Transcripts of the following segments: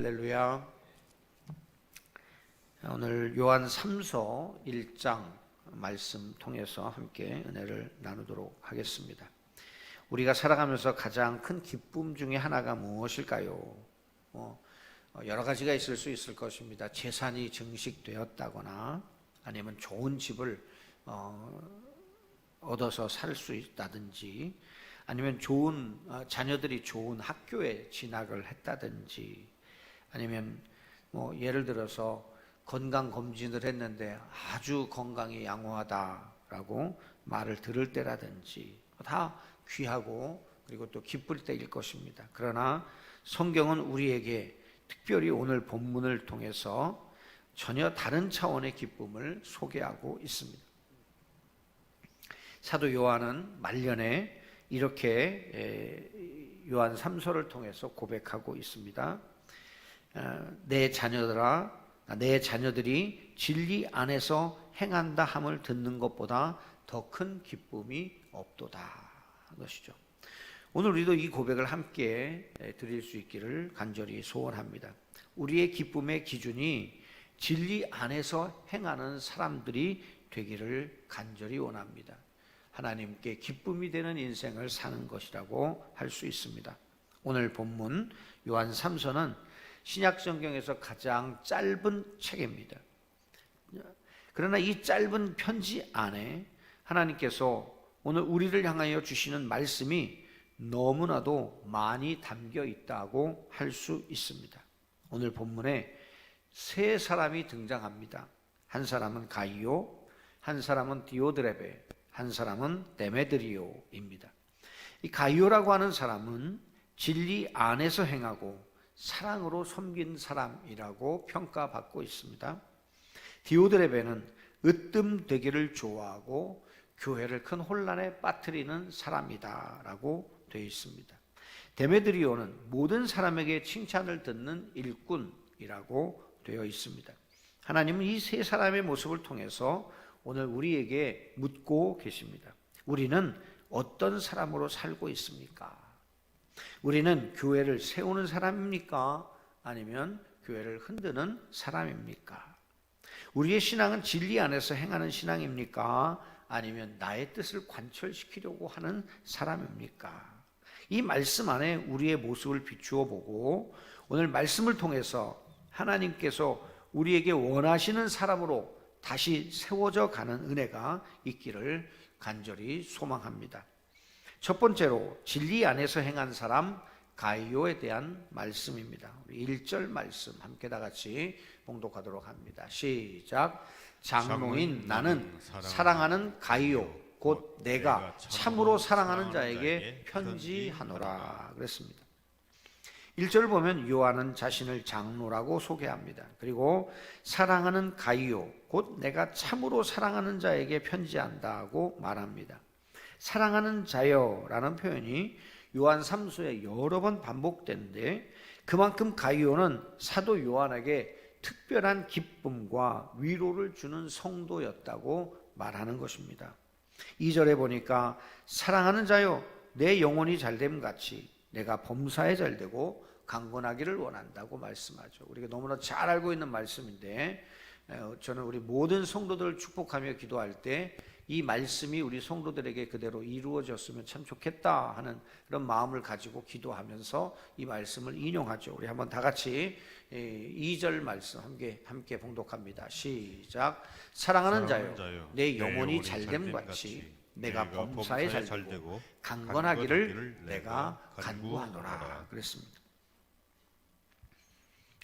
할렐루야. 오늘 요한 3서 1장 말씀 통해서 함께 은혜를 나누도록 하겠습니다. 우리가 살아가면서 가장 큰 기쁨 중에 하나가 무엇일까요? 뭐 여러 가지가 있을 수 있을 것입니다. 재산이 증식되었다거나 아니면 좋은 집을 어, 얻어서 살 수 있다든지 아니면 좋은 어, 자녀들이 좋은 학교에 진학을 했다든지 아니면 뭐 예를 들어서 건강 검진을 했는데 아주 건강이 양호하다라고 말을 들을 때라든지 다 귀하고 그리고 또 기쁠 때일 것입니다. 그러나 성경은 우리에게 특별히 오늘 본문을 통해서 전혀 다른 차원의 기쁨을 소개하고 있습니다. 사도 요한은 말년에 이렇게 요한 3서를 통해서 고백하고 있습니다. 어, 내 자녀들아, 내 자녀들이 진리 안에서 행한다 함을 듣는 것보다 더 큰 기쁨이 없도다. 것이죠. 오늘 우리도 이 고백을 함께 드릴 수 있기를 간절히 소원합니다. 우리의 기쁨의 기준이 진리 안에서 행하는 사람들이 되기를 간절히 원합니다. 하나님께 기쁨이 되는 인생을 사는 것이라고 할 수 있습니다. 오늘 본문 요한 3서는 신약 성경에서 가장 짧은 책입니다. 그러나 이 짧은 편지 안에 하나님께서 오늘 우리를 향하여 주시는 말씀이 너무나도 많이 담겨 있다고 할 수 있습니다. 오늘 본문에 세 사람이 등장합니다. 한 사람은 가이오, 한 사람은 디오드레베, 한 사람은 데메드리오입니다. 이 가이오라고 하는 사람은 진리 안에서 행하고 사랑으로 섬긴 사람이라고 평가받고 있습니다. 디오드레베는 으뜸 되기를 좋아하고 교회를 큰 혼란에 빠뜨리는 사람이다라고 되어 있습니다. 데메드리오는 모든 사람에게 칭찬을 듣는 일꾼이라고 되어 있습니다. 하나님은 이 세 사람의 모습을 통해서 오늘 우리에게 묻고 계십니다. 우리는 어떤 사람으로 살고 있습니까? 우리는 교회를 세우는 사람입니까? 아니면 교회를 흔드는 사람입니까? 우리의 신앙은 진리 안에서 행하는 신앙입니까? 아니면 나의 뜻을 관철시키려고 하는 사람입니까? 이 말씀 안에 우리의 모습을 비추어 보고 오늘 말씀을 통해서 하나님께서 우리에게 원하시는 사람으로 다시 세워져 가는 은혜가 있기를 간절히 소망합니다. 첫 번째로 진리 안에서 행한 사람 가이오에 대한 말씀입니다. 우리 1절 말씀 함께 다 같이 봉독하도록 합니다. 시작. 장로인 나는 사랑하는 가이오 곧 내가 참으로 사랑하는 자에게 편지하노라 그랬습니다. 1절 보면 요한은 자신을 장로라고 소개합니다. 그리고 사랑하는 가이오 곧 내가 참으로 사랑하는 자에게 편지한다고 말합니다. 사랑하는 자여라는 표현이 요한 3서에 여러 번 반복되는데 그만큼 가이오는 사도 요한에게 특별한 기쁨과 위로를 주는 성도였다고 말하는 것입니다. 2절에 보니까 사랑하는 자여 내 영혼이 잘됨 같이 내가 범사에 잘되고 강건하기를 원한다고 말씀하죠. 우리가 너무나 잘 알고 있는 말씀인데 저는 우리 모든 성도들을 축복하며 기도할 때 이 말씀이 우리 성도들에게 그대로 이루어졌으면 참 좋겠다 하는 그런 마음을 가지고 기도하면서 이 말씀을 인용하죠. 우리 한번 다 같이 2절 말씀 함께 함께 봉독합니다. 시작. 사랑하는, 사랑하는 자요, 내 영혼이 잘됨 같이 내가 범사에 잘되고 강건하기를 내가 간구하노라 그랬습니다.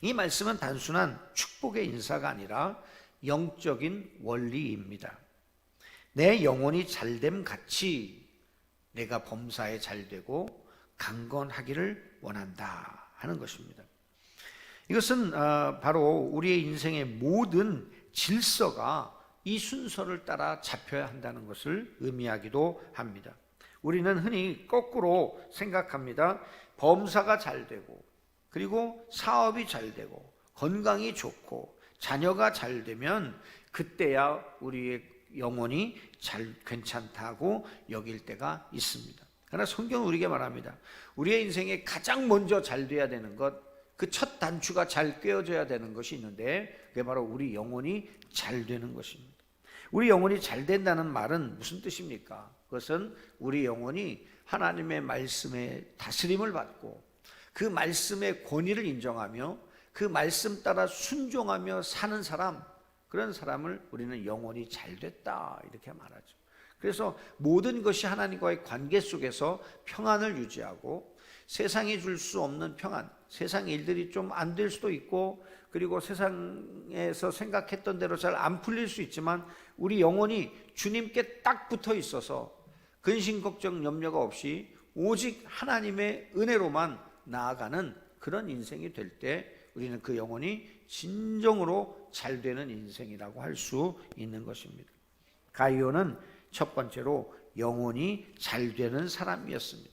이 말씀은 단순한 축복의 인사가 아니라 영적인 원리입니다. 내 영혼이 잘됨 같이 내가 범사에 잘되고 강건하기를 원한다 하는 것입니다. 이것은 어, 바로 우리의 인생의 모든 질서가 이 순서를 따라 잡혀야 한다는 것을 의미하기도 합니다. 우리는 흔히 거꾸로 생각합니다. 범사가 잘 되고, 그리고 사업이 잘 되고, 건강이 좋고, 자녀가 잘 되면 그때야 우리의 영혼이 잘 괜찮다고 여길 때가 있습니다. 그러나 성경은 우리에게 말합니다. 우리의 인생에 가장 먼저 잘 돼야 되는 것 그 첫 단추가 잘 꿰어져야 되는 것이 있는데 그게 바로 우리 영혼이 잘 되는 것입니다. 우리 영혼이 잘 된다는 말은 무슨 뜻입니까? 그것은 우리 영혼이 하나님의 말씀에 다스림을 받고 그 말씀의 권위를 인정하며 그 말씀 따라 순종하며 사는 사람 그런 사람을 우리는 영혼이 잘 됐다 이렇게 말하죠. 그래서 모든 것이 하나님과의 관계 속에서 평안을 유지하고 세상이 줄 수 없는 평안, 세상 일들이 좀 안 될 수도 있고 그리고 세상에서 생각했던 대로 잘 안 풀릴 수 있지만 우리 영혼이 주님께 딱 붙어 있어서 근심 걱정 염려가 없이 오직 하나님의 은혜로만 나아가는 그런 인생이 될 때 우리는 그 영혼이 진정으로 잘 되는 인생이라고 할 수 있는 것입니다. 가이오는 첫 번째로 영혼이 잘 되는 사람이었습니다.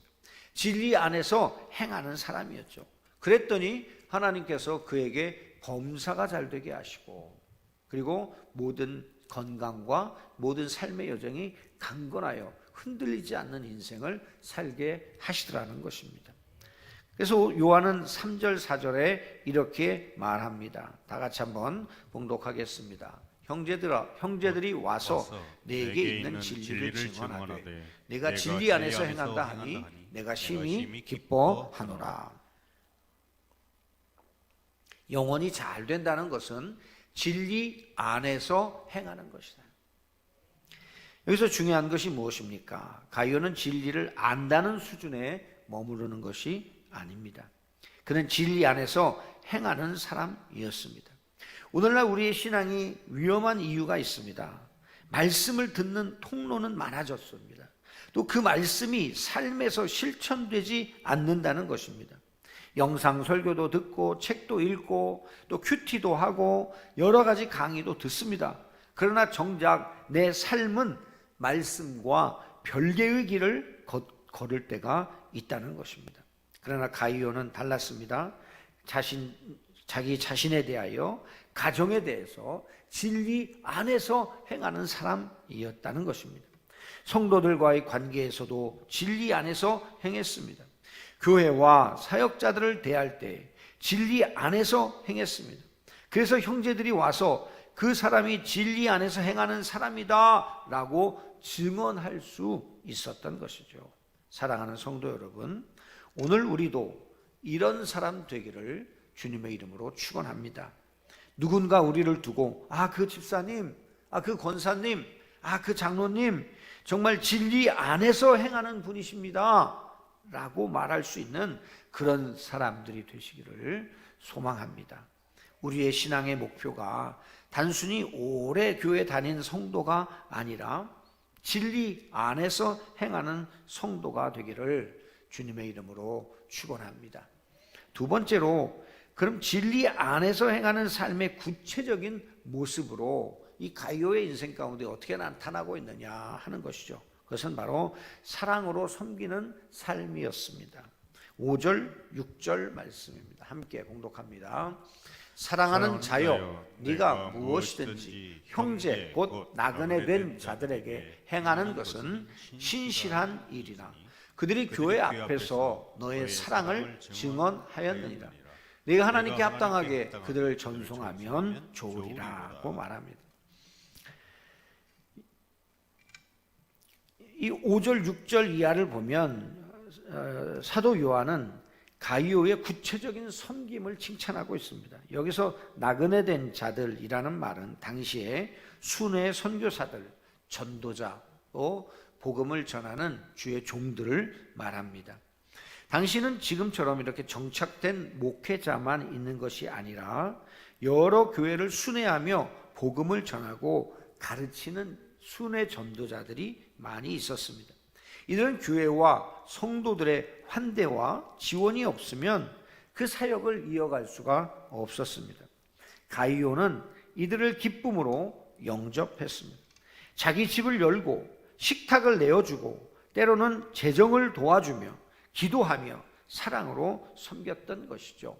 진리 안에서 행하는 사람이었죠. 그랬더니 하나님께서 그에게 범사가 잘 되게 하시고 그리고 모든 건강과 모든 삶의 여정이 강건하여 흔들리지 않는 인생을 살게 하시더라는 것입니다. 그래서 요한은 3절 4절에 이렇게 말합니다. 다 같이 한번 봉독하겠습니다. 형제들아 형제들이 와서 내게 있는 진리를 증언하되 내가 진리 안에서 행한다 하니 내가 심히 기뻐하노라. 영혼이 잘 된다는 것은 진리 안에서 행하는 것이다. 여기서 중요한 것이 무엇입니까? 가이오는 진리를 안다는 수준에 머무르는 것이 아닙니다. 그는 진리 안에서 행하는 사람이었습니다. 오늘날 우리의 신앙이 위험한 이유가 있습니다. 말씀을 듣는 통로는 많아졌습니다. 또 그 말씀이 삶에서 실천되지 않는다는 것입니다. 영상 설교도 듣고 책도 읽고 또 큐티도 하고 여러 가지 강의도 듣습니다. 그러나 정작 내 삶은 말씀과 별개의 길을 걸을 때가 있다는 것입니다. 그러나 가이오는 달랐습니다. 자신 자기 자신에 대하여 가정에 대해서 진리 안에서 행하는 사람이었다는 것입니다. 성도들과의 관계에서도 진리 안에서 행했습니다. 교회와 사역자들을 대할 때 진리 안에서 행했습니다. 그래서 형제들이 와서 그 사람이 진리 안에서 행하는 사람이다 라고 증언할 수 있었던 것이죠. 사랑하는 성도 여러분, 오늘 우리도 이런 사람 되기를 주님의 이름으로 축원합니다. 누군가 우리를 두고 아 그 집사님, 아 그 권사님, 아 그 장로님 정말 진리 안에서 행하는 분이십니다. 라고 말할 수 있는 그런 사람들이 되시기를 소망합니다. 우리의 신앙의 목표가 단순히 오래 교회 다닌 성도가 아니라 진리 안에서 행하는 성도가 되기를 주님의 이름으로 축원합니다. 두 번째로 그럼 진리 안에서 행하는 삶의 구체적인 모습으로 이 가이오의 인생 가운데 어떻게 나타나고 있느냐 하는 것이죠. 그것은 바로 사랑으로 섬기는 삶이었습니다. 5절, 6절 말씀입니다. 함께 공독합니다. 사랑하는 자여, 네가 무엇이든지 형제 곧 나그네 된 자들에게 행하는 것은 신실한 일이라. 그들이 교회 앞에서 너의 사랑을 증언하였느니라. 네가 하나님께 합당하게 그들을 전송하면 좋으리라고 말합니다. 이 5절 6절 이하를 보면 어, 사도 요한은 가이오의 구체적인 섬김을 칭찬하고 있습니다. 여기서 나그네 된 자들이라는 말은 당시에 순회 선교사들, 전도자, 또 복음을 전하는 주의 종들을 말합니다. 당신은 지금처럼 이렇게 정착된 목회자만 있는 것이 아니라 여러 교회를 순회하며 복음을 전하고 가르치는 순회 전도자들이 많이 있었습니다. 이들은 교회와 성도들의 환대와 지원이 없으면 그 사역을 이어갈 수가 없었습니다. 가이오는 이들을 기쁨으로 영접했습니다. 자기 집을 열고 식탁을 내어주고 때로는 재정을 도와주며 기도하며 사랑으로 섬겼던 것이죠.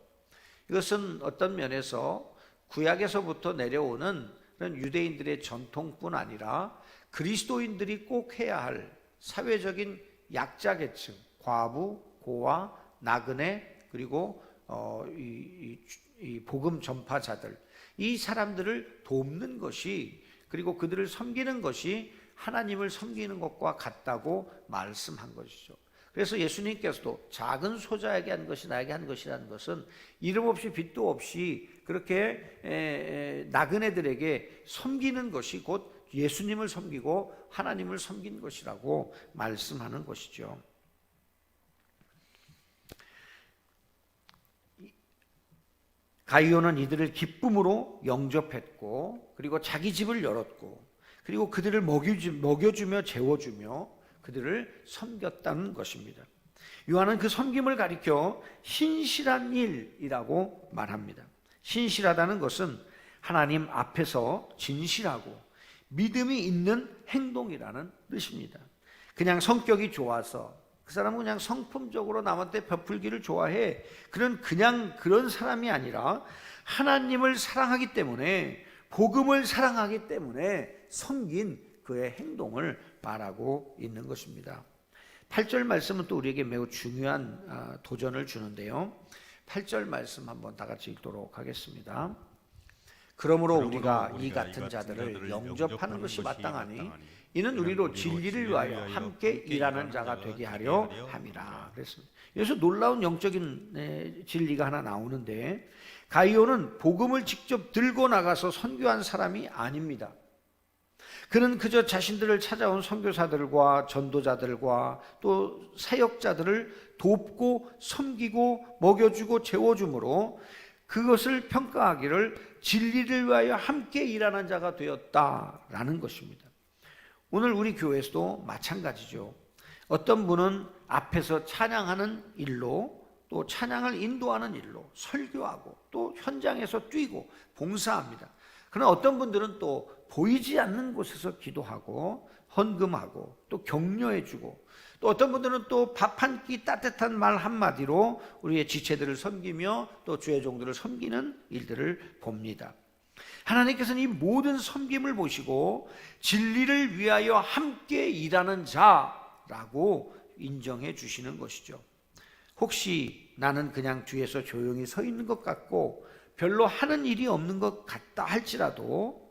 이것은 어떤 면에서 구약에서부터 내려오는 그런 유대인들의 전통뿐 아니라 그리스도인들이 꼭 해야 할 사회적인 약자 계층, 과부, 고아, 나그네, 그리고 어, 이, 이, 이 복음 전파자들 이 사람들을 돕는 것이 그리고 그들을 섬기는 것이 하나님을 섬기는 것과 같다고 말씀한 것이죠. 그래서 예수님께서도 작은 소자에게 한 것이 나에게 한 것이라는 것은 이름 없이 빚도 없이 그렇게 나그네들에게 섬기는 것이 곧 예수님을 섬기고 하나님을 섬긴 것이라고 말씀하는 것이죠. 가이오는 이들을 기쁨으로 영접했고 그리고 자기 집을 열었고 그리고 그들을 먹여주 며 재워주며 그들을 섬겼다는 것입니다. 요한은 그 섬김을 가리켜 신실한 일이라고 말합니다. 신실하다는 것은 하나님 앞에서 진실하고 믿음이 있는 행동이라는 뜻입니다. 그냥 성격이 좋아서 그 사람은 그냥 성품적으로 남한테 베풀기를 좋아해. 그런 그냥 그런 사람이 아니라 하나님을 사랑하기 때문에 복음을 사랑하기 때문에 섬긴 그의 행동을 말하고 있는 것입니다. 8절 말씀은 또 우리에게 매우 중요한 아, 도전을 주는데요. 8절 말씀 한번 다 같이 읽도록 하겠습니다. 그러므로 우리가 이 같은 자들을 영접하는 것이 마땅하니 이는 우리로 진리를 위하여 함께 일하는 자가 되게 하려 함이라 그랬습니다. 여기서 놀라운 영적인 진리가 하나 나오는데 가이오는 복음을 직접 들고 나가서 선교한 사람이 아닙니다. 그는 그저 자신들을 찾아온 선교사들과 전도자들과 또 사역자들을 돕고 섬기고 먹여주고 재워주므로 그것을 평가하기를 진리를 위하여 함께 일하는 자가 되었다라는 것입니다. 오늘 우리 교회에서도 마찬가지죠. 어떤 분은 앞에서 찬양하는 일로 또 찬양을 인도하는 일로 설교하고 또 현장에서 뛰고 봉사합니다. 그러나 어떤 분들은 또 보이지 않는 곳에서 기도하고 헌금하고 또 격려해주고 또 어떤 분들은 또 밥 한 끼 따뜻한 말 한마디로 우리의 지체들을 섬기며 또 주의 종들을 섬기는 일들을 봅니다. 하나님께서는 이 모든 섬김을 보시고 진리를 위하여 함께 일하는 자라고 인정해 주시는 것이죠. 혹시 나는 그냥 뒤에서 조용히 서 있는 것 같고 별로 하는 일이 없는 것 같다 할지라도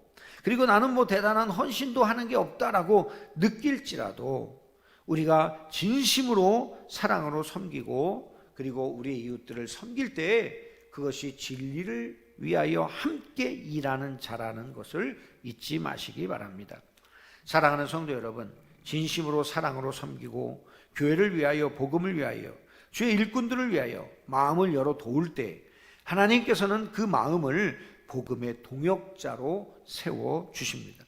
그리고 나는 뭐 대단한 헌신도 하는 게 없다라고 느낄지라도 우리가 진심으로 사랑으로 섬기고 그리고 우리 이웃들을 섬길 때 그것이 진리를 위하여 함께 일하는 자라는 것을 잊지 마시기 바랍니다. 사랑하는 성도 여러분, 진심으로 사랑으로 섬기고 교회를 위하여 복음을 위하여 주의 일꾼들을 위하여 마음을 열어 도울 때 하나님께서는 그 마음을 복음의 동역자로 세워 주십니다.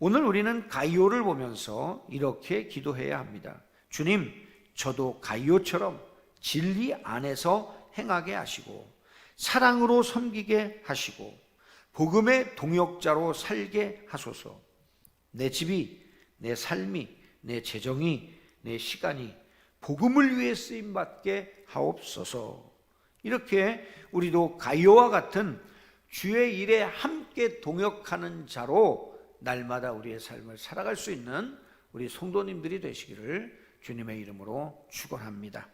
오늘 우리는 가이오를 보면서 이렇게 기도해야 합니다. 주님, 저도 가이오처럼 진리 안에서 행하게 하시고 사랑으로 섬기게 하시고 복음의 동역자로 살게 하소서. 내 집이 내 삶이 내 재정이 내 시간이 복음을 위해 쓰임 받게 하옵소서. 이렇게 우리도 가이오와 같은 주의 일에 함께 동역하는 자로 날마다 우리의 삶을 살아갈 수 있는 우리 성도님들이 되시기를 주님의 이름으로 축원합니다.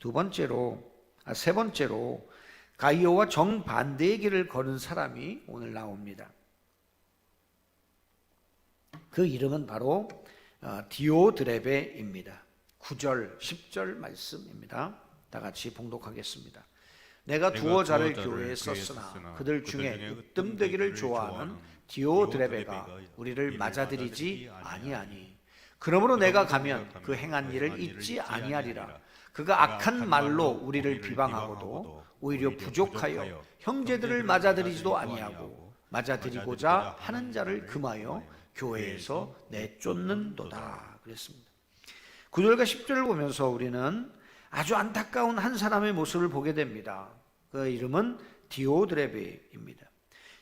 두 번째로 아, 세 번째로 가이오와 정반대의 길을 걸은 사람이 오늘 나옵니다. 그 이름은 바로 어, 디오드레베입니다. 9절, 10절 말씀입니다. 다 같이 봉독하겠습니다. 내가 두어 자를 교회에 썼으나 그들 중에 으뜸되기를 좋아하는 디오드레베가 우리를 맞아들이지 아니하니 그러므로 내가 가면 그 행한 일을 잊지 아니하리라 그가 악한 말로 우리를 비방하고도 오히려 부족하여 형제들을 맞아들이지도 아니하고 맞아들이고자 하는 자를 금하여 교회에서 내쫓는도다 그랬습니다. 9절과 10절을 보면서 우리는 아주 안타까운 한 사람의 모습을 보게 됩니다. 그 이름은 디오드레베입니다.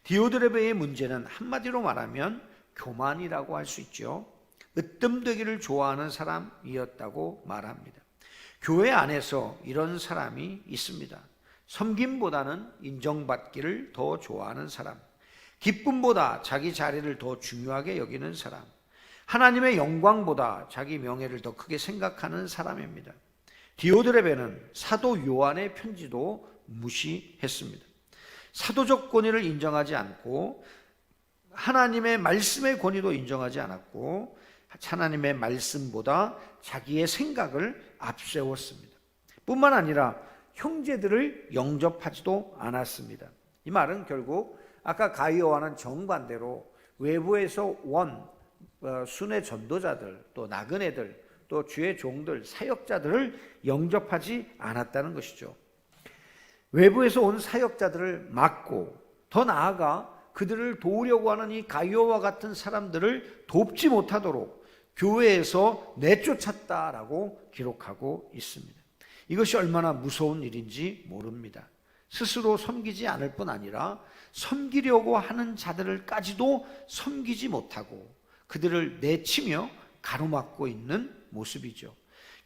디오드레베의 문제는 한마디로 말하면 교만이라고 할 수 있죠. 으뜸되기를 좋아하는 사람이었다고 말합니다. 교회 안에서 이런 사람이 있습니다. 섬김보다는 인정받기를 더 좋아하는 사람, 기쁨보다 자기 자리를 더 중요하게 여기는 사람, 하나님의 영광보다 자기 명예를 더 크게 생각하는 사람입니다. 디오드레베는 사도 요한의 편지도 무시했습니다. 사도적 권위를 인정하지 않고 하나님의 말씀의 권위도 인정하지 않았고 하나님의 말씀보다 자기의 생각을 앞세웠습니다. 뿐만 아니라 형제들을 영접하지도 않았습니다. 이 말은 결국 아까 가이오와는 정반대로 외부에서 원 어, 순회 전도자들 또 나그네들 또 주의 종들 사역자들을 영접하지 않았다는 것이죠. 외부에서 온 사역자들을 막고 더 나아가 그들을 도우려고 하는 이 가이오와 같은 사람들을 돕지 못하도록 교회에서 내쫓았다라고 기록하고 있습니다. 이것이 얼마나 무서운 일인지 모릅니다. 스스로 섬기지 않을 뿐 아니라 섬기려고 하는 자들을까지도 섬기지 못하고 그들을 내치며 가로막고 있는 모습이죠.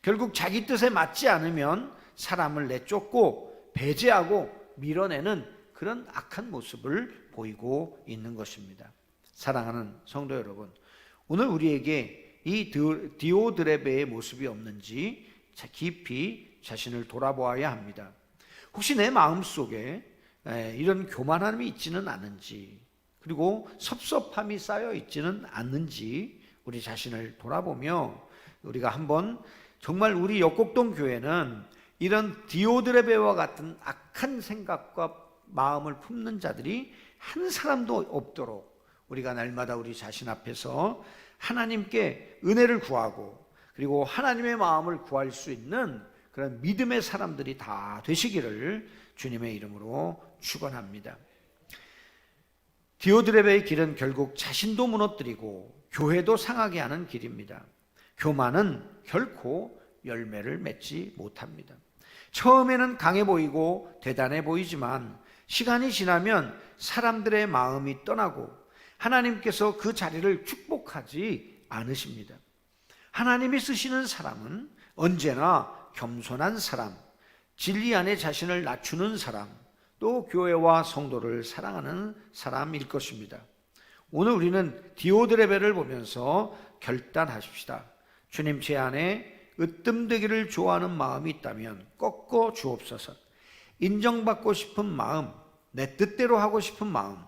결국 자기 뜻에 맞지 않으면 사람을 내쫓고 배제하고 밀어내는 그런 악한 모습을 보이고 있는 것입니다. 사랑하는 성도 여러분, 오늘 우리에게 이 디오드레베의 모습이 없는지 깊이 자신을 돌아보아야 합니다. 혹시 내 마음 속에 이런 교만함이 있지는 않은지, 그리고 섭섭함이 쌓여 있지는 않는지 우리 자신을 돌아보며 우리가 한번 정말 우리 역곡동 교회는 이런 디오드레베와 같은 악한 생각과 마음을 품는 자들이 한 사람도 없도록 우리가 날마다 우리 자신 앞에서 하나님께 은혜를 구하고 그리고 하나님의 마음을 구할 수 있는 그런 믿음의 사람들이 다 되시기를 주님의 이름으로 축원합니다. 디오드레베의 길은 결국 자신도 무너뜨리고 교회도 상하게 하는 길입니다. 교만은 결코 열매를 맺지 못합니다. 처음에는 강해 보이고 대단해 보이지만 시간이 지나면 사람들의 마음이 떠나고 하나님께서 그 자리를 축복하지 않으십니다. 하나님이 쓰시는 사람은 언제나 겸손한 사람, 진리 안에 자신을 낮추는 사람, 또 교회와 성도를 사랑하는 사람일 것입니다. 오늘 우리는 디오드레베를 보면서 결단하십시다. 주님 제 안에 으뜸되기를 좋아하는 마음이 있다면 꺾어 주옵소서. 인정받고 싶은 마음, 내 뜻대로 하고 싶은 마음,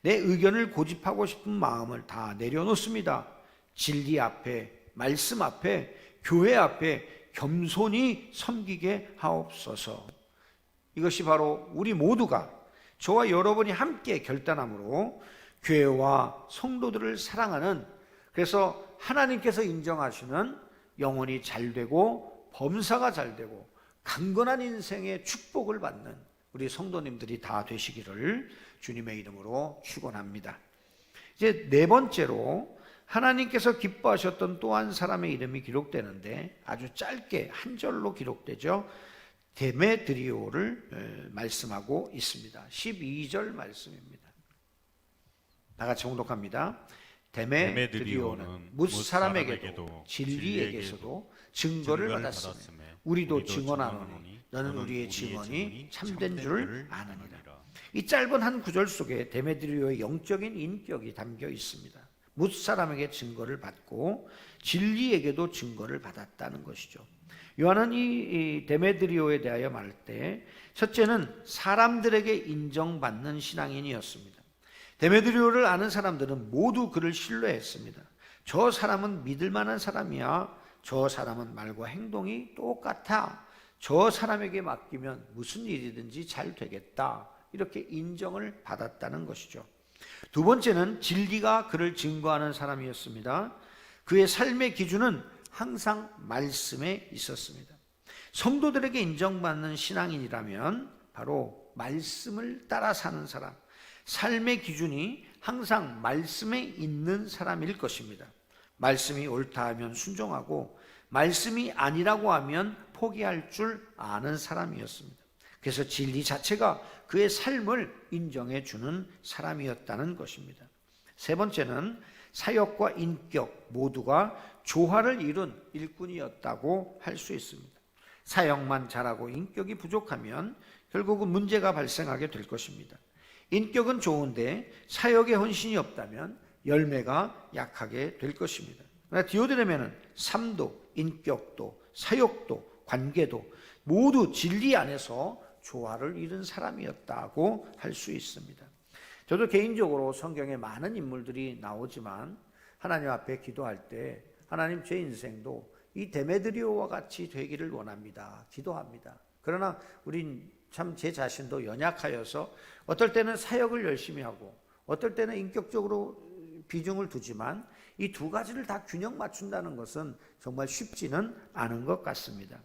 내 의견을 고집하고 싶은 마음을 다 내려놓습니다. 진리 앞에, 말씀 앞에, 교회 앞에 겸손히 섬기게 하옵소서. 이것이 바로 우리 모두가 저와 여러분이 함께 결단함으로 교회와 성도들을 사랑하는 그래서 하나님께서 인정하시는 영혼이 잘 되고 범사가 잘 되고 강건한 인생의 축복을 받는 우리 성도님들이 다 되시기를 주님의 이름으로 축원합니다. 이제 네 번째로 하나님께서 기뻐하셨던 또 한 사람의 이름이 기록되는데 아주 짧게 한 절로 기록되죠. 데메드리오를 말씀하고 있습니다. 12절 말씀입니다. 다 같이 홍독합니다. 데메드리오는 무 사람에게도 진리에게서도 증거를 받았으며 우리도 증언하노니 너는 우리의 증언이 참된 줄 아느니라. 이 짧은 한 구절 속에 데메드리오의 영적인 인격이 담겨 있습니다. 무 사람에게 증거를 받고 진리에게도 증거를 받았다는 것이죠. 요한은 이 데메드리오에 대하여 말할 때 첫째는 사람들에게 인정받는 신앙인이었습니다. 데메드리오를 아는 사람들은 모두 그를 신뢰했습니다. 저 사람은 믿을 만한 사람이야. 저 사람은 말과 행동이 똑같아. 저 사람에게 맡기면 무슨 일이든지 잘 되겠다. 이렇게 인정을 받았다는 것이죠. 두 번째는 진리가 그를 증거하는 사람이었습니다. 그의 삶의 기준은 항상 말씀에 있었습니다. 성도들에게 인정받는 신앙인이라면 바로 말씀을 따라 사는 사람, 삶의 기준이 항상 말씀에 있는 사람일 것입니다. 말씀이 옳다 하면 순종하고 말씀이 아니라고 하면 포기할 줄 아는 사람이었습니다. 그래서 진리 자체가 그의 삶을 인정해 주는 사람이었다는 것입니다. 세 번째는 사역과 인격 모두가 조화를 이룬 일꾼이었다고 할 수 있습니다. 사역만 잘하고 인격이 부족하면 결국은 문제가 발생하게 될 것입니다. 인격은 좋은데 사역에 헌신이 없다면 열매가 약하게 될 것입니다. 디오드레면은 삶도, 인격도, 사역도, 관계도 모두 진리 안에서 조화를 이룬 사람이었다고 할 수 있습니다. 저도 개인적으로 성경에 많은 인물들이 나오지만 하나님 앞에 기도할 때 하나님 제 인생도 이 데메드리오와 같이 되기를 원합니다. 기도합니다. 그러나 우린 참 제 자신도 연약하여서 어떨 때는 사역을 열심히 하고 어떨 때는 인격적으로 비중을 두지만 이 두 가지를 다 균형 맞춘다는 것은 정말 쉽지는 않은 것 같습니다.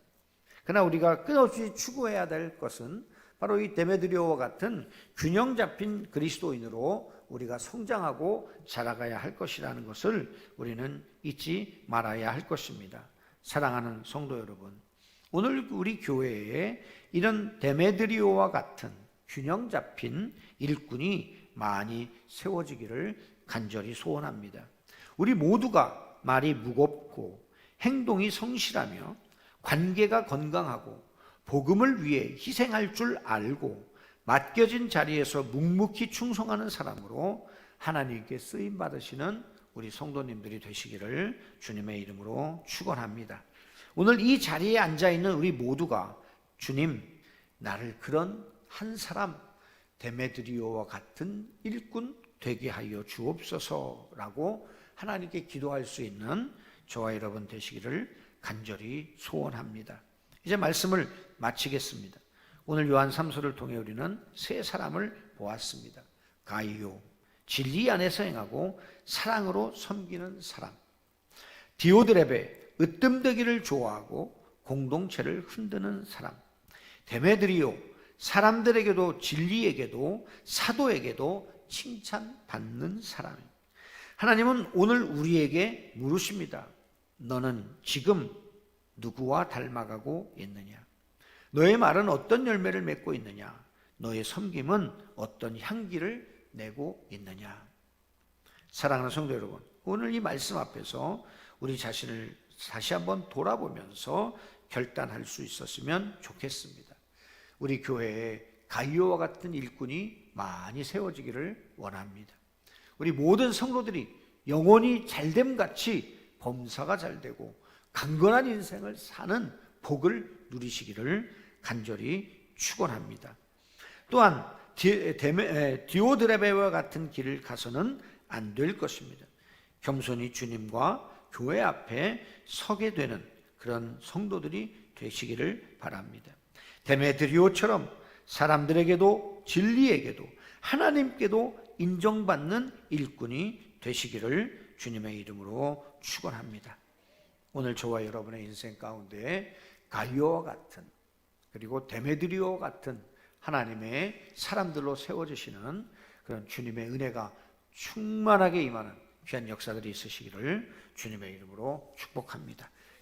그러나 우리가 끝없이 추구해야 될 것은 바로 이 데메드리오와 같은 균형 잡힌 그리스도인으로 우리가 성장하고 자라가야 할 것이라는 것을 우리는 잊지 말아야 할 것입니다. 사랑하는 성도 여러분, 오늘 우리 교회에 이런 데메드리오와 같은 균형 잡힌 일꾼이 많이 세워지기를 간절히 소원합니다. 우리 모두가 말이 무겁고 행동이 성실하며 관계가 건강하고 복음을 위해 희생할 줄 알고 맡겨진 자리에서 묵묵히 충성하는 사람으로 하나님께 쓰임 받으시는 우리 성도님들이 되시기를 주님의 이름으로 축원합니다. 오늘 이 자리에 앉아 있는 우리 모두가 주님 나를 그런 한 사람 데메드리오와 같은 일꾼 되게 하여 주옵소서라고 하나님께 기도할 수 있는 저와 여러분 되시기를 간절히 소원합니다. 이제 말씀을 마치겠습니다. 오늘 요한 3서를 통해 우리는 세 사람을 보았습니다. 가이오, 진리 안에서 행하고 사랑으로 섬기는 사람. 디오드레베, 으뜸되기를 좋아하고 공동체를 흔드는 사람. 데메드리오, 사람들에게도 진리에게도 사도에게도 칭찬받는 사람. 하나님은 오늘 우리에게 물으십니다. 너는 지금 누구와 닮아가고 있느냐? 너의 말은 어떤 열매를 맺고 있느냐? 너의 섬김은 어떤 향기를 내고 있느냐? 사랑하는 성도 여러분, 오늘 이 말씀 앞에서 우리 자신을 다시 한번 돌아보면서 결단할 수 있었으면 좋겠습니다. 우리 교회에 가이오와 같은 일꾼이 많이 세워지기를 원합니다. 우리 모든 성도들이 영혼이 잘됨 같이 범사가 잘 되고 강건한 인생을 사는 복을 누리시기를 간절히 축원합니다. 또한 디오드레베와 같은 길을 가서는 안 될 것입니다. 겸손히 주님과 교회 앞에 서게 되는 그런 성도들이 되시기를 바랍니다. 데메드리오처럼 사람들에게도 진리에게도 하나님께도 인정받는 일꾼이 되시기를 주님의 이름으로 축원합니다. 오늘 저와 여러분의 인생 가운데 가이오와 같은 그리고 데메드리오 같은 하나님의 사람들로 세워지시는 그런 주님의 은혜가 충만하게 임하는 귀한 역사들이 있으시기를 주님의 이름으로 축복합니다.